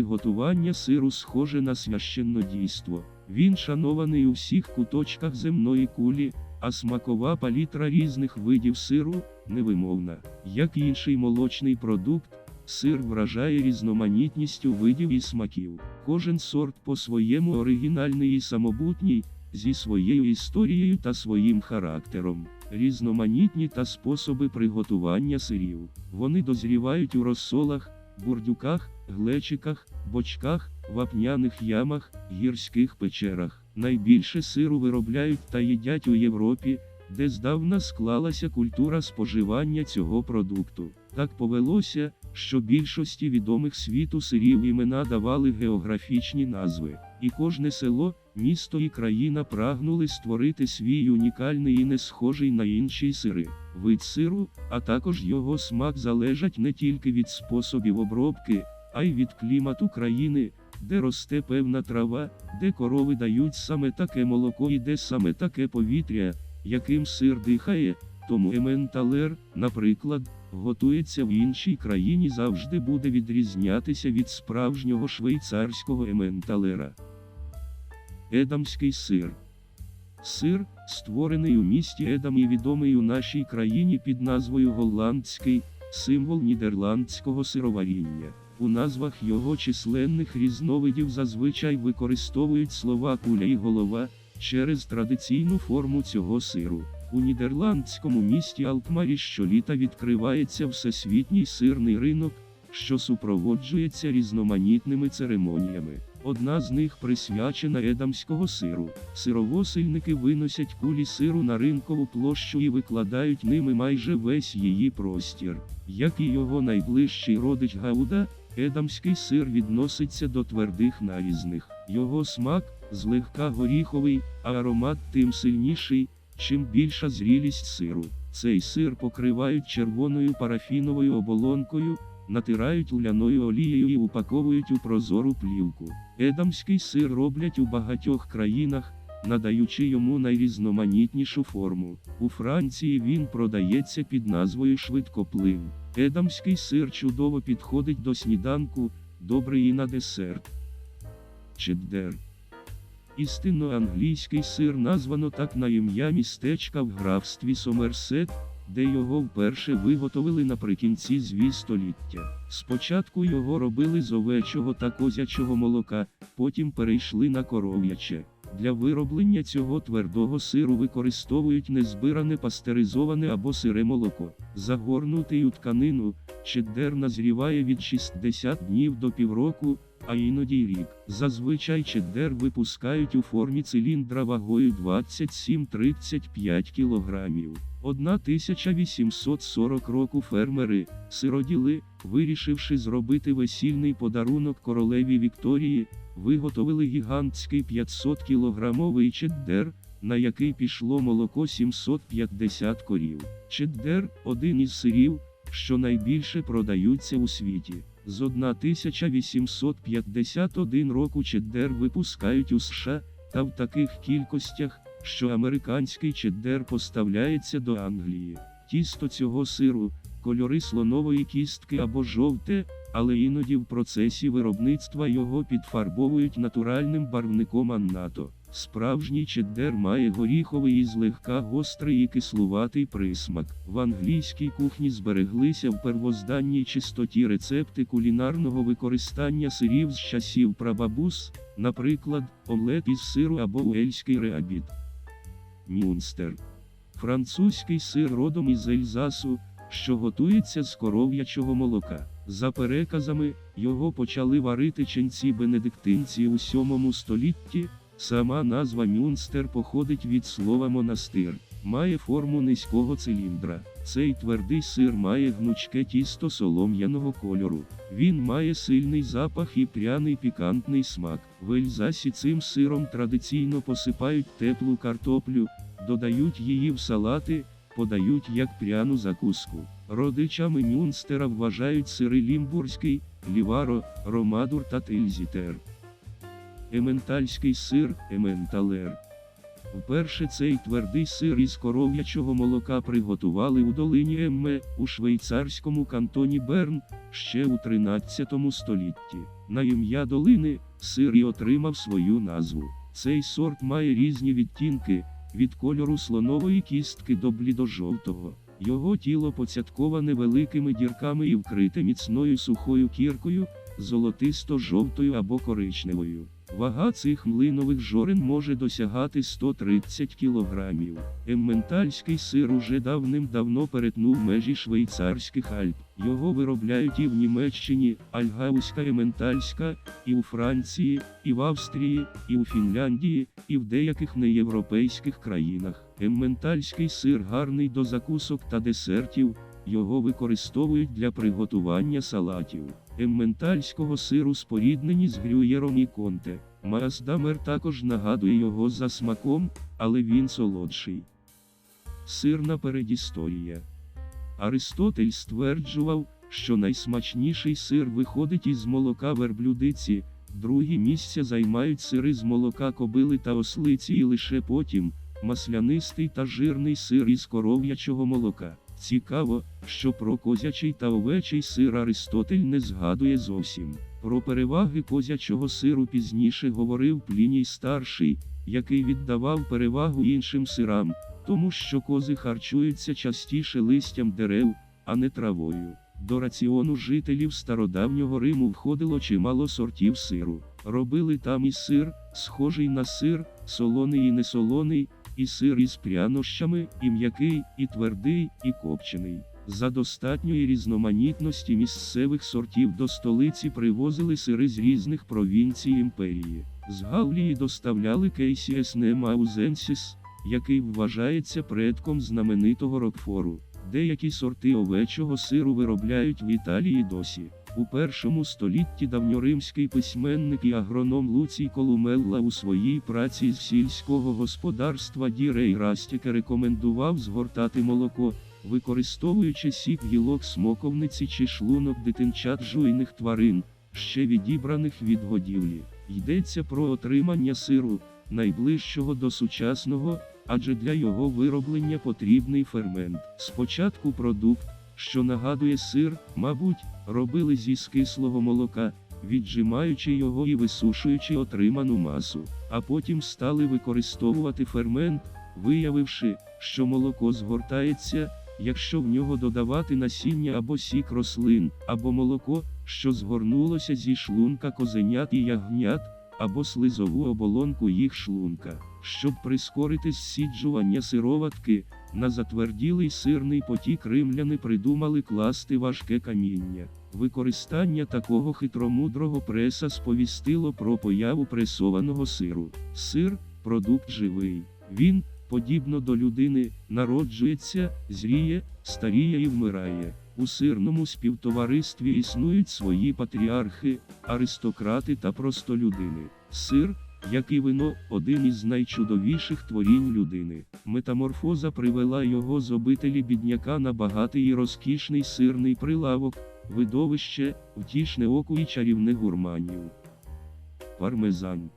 Приготування сиру схоже на священнодійство. Він шанований у всіх куточках земної кулі, а смакова палітра різних видів сиру невимовна. Як інший молочний продукт, сир вражає різноманітністю видів і смаків. Кожен сорт по-своєму оригінальний і самобутній, зі своєю історією та своїм характером. Різноманітні та способи приготування сирів. Вони дозрівають у розсолах, бурдюках, глечиках, бочках, вапняних ямах, гірських печерах. Найбільше сиру виробляють та їдять у Європі, де здавна склалася культура споживання цього продукту. Так повелося, що більшості відомих світу сирів імена давали географічні назви, і кожне село, місто і країна прагнули створити свій унікальний і не схожий на інші сири. Вид сиру, а також його смак залежать не тільки від способів обробки, а й від клімату країни, де росте певна трава, де корови дають саме таке молоко і де саме таке повітря, яким сир дихає, тому ементалер, наприклад, готується в іншій країні завжди буде відрізнятися від справжнього швейцарського ементалера. Едамський сир. Сир, створений у місті Едам і відомий у нашій країні під назвою голландський, символ нідерландського сироваріння. У назвах його численних різновидів зазвичай використовують слова куля і голова через традиційну форму цього сиру. У нідерландському місті Алкмарі щоліта відкривається всесвітній сирний ринок, що супроводжується різноманітними церемоніями. Одна з них присвячена едамського сиру. Сировосильники виносять кулі сиру на ринкову площу і викладають ними майже весь її простір. Як і його найближчий родич Гауда, едамський сир відноситься до твердих нарізних. Його смак злегка горіховий, а аромат тим сильніший, чим більша зрілість сиру. Цей сир покривають червоною парафіновою оболонкою, натирають ляною олією і упаковують у прозору плівку. Едамський сир роблять у багатьох країнах, надаючи йому найрізноманітнішу форму. У Франції він продається під назвою швидкоплив. Едамський сир чудово підходить до сніданку, добрий і на десерт. Чеддер. Істинно англійський сир названо так на ім'я містечка в графстві Сомерсет, де його вперше виготовили наприкінці зві століття. Спочатку його робили з овечого та козячого молока, потім перейшли на коров'яче. Для вироблення цього твердого сиру використовують незбиране пастеризоване або сире молоко. Загорнутий у тканину, чеддер назріває від 60 днів до півроку, а іноді рік. Зазвичай чеддер випускають у формі циліндра вагою 27-35 кілограмів. 1840 року фермери, сироділи, вирішивши зробити весільний подарунок королеві Вікторії, виготовили гігантський 500-кілограмовий чеддер, на який пішло молоко 750 корів. Чеддер – один із сирів, що найбільше продаються у світі. З 1851 року чеддер випускають у США, та в таких кількостях, що американський чеддер поставляється до Англії. Тісто цього сиру, кольори слонової кістки або жовте, але іноді в процесі виробництва його підфарбовують натуральним барвником аннато. Справжній чеддер має горіховий і злегка гострий і кислуватий присмак. В англійській кухні збереглися в первозданній чистоті рецепти кулінарного використання сирів з часів прабабус, наприклад, омлет із сиру або уельський реабіт. Мюнстер. Французький сир родом із Ельзасу, що готується з коров'ячого молока. За переказами, його почали варити ченці бенедиктинці у 7 столітті. Сама назва Мюнстер походить від слова монастир, має форму низького циліндра. Цей твердий сир має гнучке тісто солом'яного кольору. Він має сильний запах і пряний пікантний смак. В Ельзасі цим сиром традиційно посипають теплу картоплю, додають її в салати, подають як пряну закуску. Родичами Мюнстера вважають сири Лімбурзький, Ліваро, Ромадур та Тильзітер. Ементальський сир, ементалер. Вперше цей твердий сир із коров'ячого молока приготували у долині Емме у швейцарському кантоні Берн ще у 13 столітті. На ім'я долини сир і отримав свою назву. Цей сорт має різні відтінки від кольору слонової кістки до блідожовтого. Його тіло поцятковане великими дірками і вкрите міцною сухою кіркою, золотисто-жовтою або коричневою. Вага цих млинових жорен може досягати 130 кілограмів. Емментальський сир уже давним-давно перетнув межі швейцарських Альп. Його виробляють і в Німеччині, Альгауська ементальська, і у Франції, і в Австрії, і у Фінляндії, і в деяких неєвропейських країнах. Емментальський сир гарний до закусок та десертів. Його використовують для приготування салатів. Емментальського сиру споріднені з грюєром і конте. Маасдамер також нагадує його за смаком, але він солодший. Сирна передісторія. Аристотель стверджував, що найсмачніший сир виходить із молока верблюдиці, другі місця займають сири з молока кобили та ослиці і лише потім маслянистий та жирний сир із коров'ячого молока. Цікаво, що про козячий та овечий сир Аристотель не згадує зовсім. Про переваги козячого сиру пізніше говорив Пліній старший, який віддавав перевагу іншим сирам, тому що кози харчуються частіше листям дерев, а не травою. До раціону жителів стародавнього Риму входило чимало сортів сиру. Робили там і сир, схожий на сир, солоний і несолоний, і сир із прянощами, і м'який, і твердий, і копчений. За достатньої різноманітності місцевих сортів до столиці привозили сири з різних провінцій імперії. З Галлії доставляли кейсіес Немаузенсіс, який вважається предком знаменитого Рокфору. Деякі сорти овечого сиру виробляють в Італії досі. У першому столітті давньоримський письменник і агроном Луцій Колумелла у своїй праці з сільського господарства Дірей Растіка рекомендував згортати молоко, використовуючи сік гілок смоковниці чи шлунок дитинчат жуйних тварин, ще відібраних від годівлі. Йдеться про отримання сиру, найближчого до сучасного, адже для його вироблення потрібний фермент. Спочатку продукт, що нагадує сир, мабуть, робили зі скислого молока, віджимаючи його і висушуючи отриману масу, а потім стали використовувати фермент, виявивши, що молоко згортається, якщо в нього додавати насіння або сік рослин, або молоко, що згорнулося зі шлунка козенят і ягнят, або слизову оболонку їх шлунка. Щоб прискорити зсіджування сироватки, на затверділий сирний потік римляни придумали класти важке каміння. Використання такого хитромудрого преса сповістило про появу пресованого сиру. Сир продукт живий. Він, подібно до людини, народжується, зріє, старіє і вмирає. У сирному співтоваристві існують свої патріархи, аристократи та простолюдини. Сир, як і вино, один із найчудовіших творінь людини. Метаморфоза привела його з обителі бідняка на багатий і розкішний сирний прилавок, видовище, втішне оку і чарівне гурманів. Пармезан.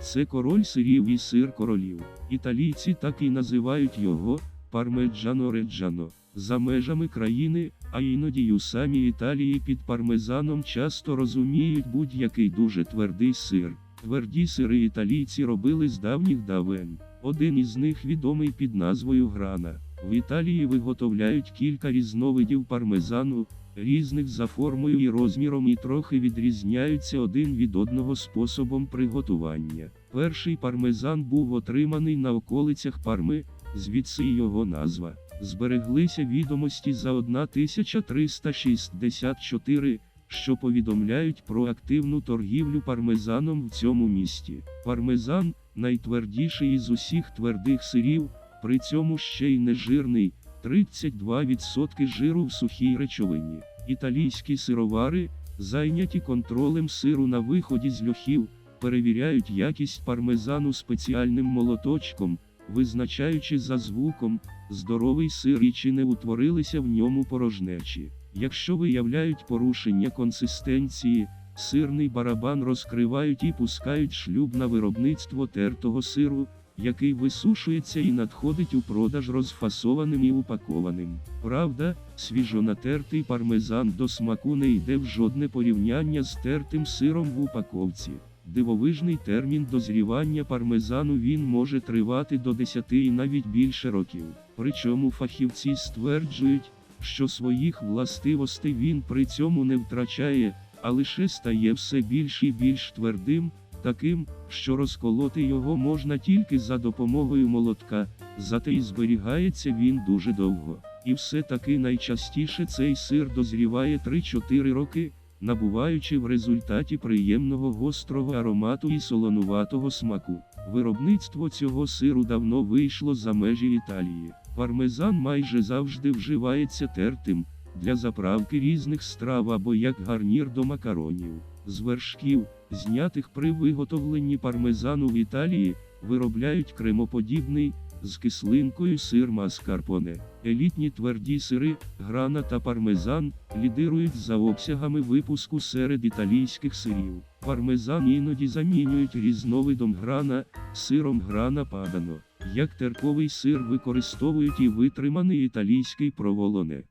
Це король сирів і сир королів. Італійці так і називають його пармеджано реджано. За межами країни, а іноді у самій Італії під пармезаном часто розуміють будь-який дуже твердий сир. Тверді сири італійці робили з давніх давен. Один із них відомий під назвою грана. В Італії виготовляють кілька різновидів пармезану, різних за формою і розміром і трохи відрізняються один від одного способом приготування. Перший пармезан був отриманий на околицях Парми, звідси його назва. Збереглися відомості за 1364, що повідомляють про активну торгівлю пармезаном в цьому місті. Пармезан найтвердіший із усіх твердих сирів, при цьому ще й нежирний, 32% жиру в сухій речовині. Італійські сировари, зайняті контролем сиру на виході з льохів, перевіряють якість пармезану спеціальним молоточком, визначаючи за звуком, здоровий сир і чи не утворилися в ньому порожнечі. Якщо виявляють порушення консистенції, сирний барабан розкривають і пускають шлюб на виробництво тертого сиру, який висушується і надходить у продаж розфасованим і упакованим. Правда, свіжонатертий пармезан до смаку не йде в жодне порівняння з тертим сиром в упаковці. Дивовижний термін дозрівання пармезану він може тривати до 10 і навіть більше років. Причому фахівці стверджують, що своїх властивостей він при цьому не втрачає, а лише стає все більш і більш твердим, таким, що розколоти його можна тільки за допомогою молотка, зате і зберігається він дуже довго. І все-таки найчастіше цей сир дозріває 3-4 роки, набуваючи в результаті приємного гострого аромату і солонуватого смаку. Виробництво цього сиру давно вийшло за межі Італії. Пармезан майже завжди вживається тертим для заправки різних страв або як гарнір до макаронів. З вершків, знятих при виготовленні пармезану в Італії, виробляють кремоподібний з кислинкою сир маскарпоне. Елітні тверді сири, грана та пармезан лідирують за обсягами випуску серед італійських сирів. Пармезан іноді замінюють різновидом грана, сиром грана падано. Як терковий сир використовують і витриманий італійський проволоне.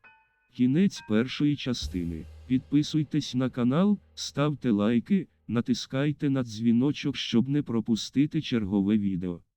Кінець першої частини. Підписуйтесь на канал, ставте лайки, натискайте на дзвіночок, щоб не пропустити чергове відео.